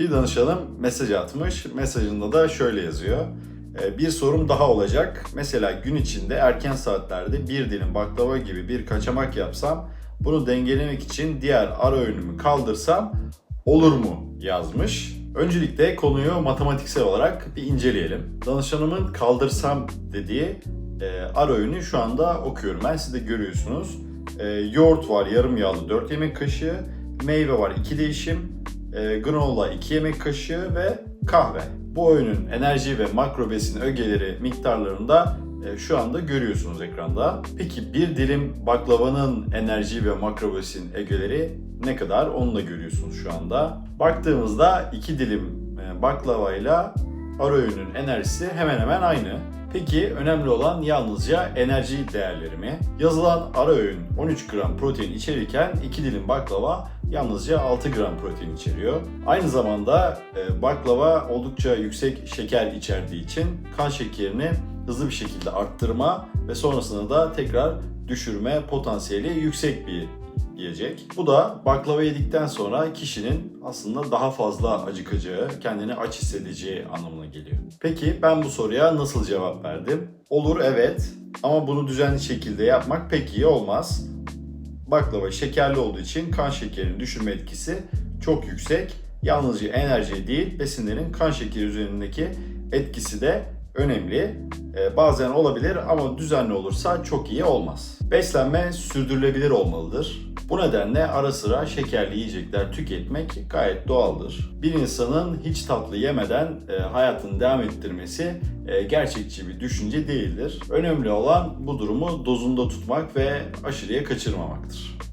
Bir danışanım mesaj atmış. Mesajında da şöyle yazıyor. Ee, Bir sorum daha olacak. Mesela gün içinde erken saatlerde bir dilim baklava gibi bir kaçamak yapsam bunu dengelemek için diğer ara öğünümü kaldırsam olur mu yazmış. Öncelikle konuyu matematiksel olarak bir inceleyelim. Danışanımın kaldırsam dediği e, ara öğünü şu anda okuyorum. Ben siz de görüyorsunuz. E, yoğurt var yarım yağlı 4 yemek kaşığı, meyve var 2 değişim, e, granola 2 yemek kaşığı ve kahve. Bu öğünün enerji ve makro besin ögeleri miktarlarında e, şu anda görüyorsunuz ekranda. Peki bir dilim baklavanın enerji ve makro besin ögeleri ne kadar onu da görüyorsunuz şu anda. Baktığımızda iki dilim e, baklavayla ara öğünün enerjisi hemen hemen aynı. Peki önemli olan yalnızca enerji değerleri mi? Yazılan ara öğün 13 gram protein içerirken 2 dilim baklava yalnızca 6 gram protein içeriyor. Aynı zamanda e, baklava oldukça yüksek şeker içerdiği için kan şekerini hızlı bir şekilde arttırma ve sonrasında da tekrar düşürme potansiyeli yüksek bir yiyecek. Bu da baklava yedikten sonra kişinin aslında daha fazla acıkacağı, kendini aç hissedeceği anlamına geliyor. Peki ben bu soruya nasıl cevap verdim? Olur evet ama bunu düzenli şekilde yapmak pek iyi olmaz. Baklava şekerli olduğu için kan şekerini düşürme etkisi çok yüksek. Yalnızca enerji değil, besinlerin kan şekeri üzerindeki etkisi de önemli. Ee, bazen olabilir ama düzenli olursa çok iyi olmaz. Beslenme sürdürülebilir olmalıdır. Bu nedenle ara sıra şekerli yiyecekler tüketmek gayet doğaldır. Bir insanın hiç tatlı yemeden e, hayatını devam ettirmesi e, gerçekçi bir düşünce değildir. Önemli olan bu durumu dozunda tutmak ve aşırıya kaçırmamaktır.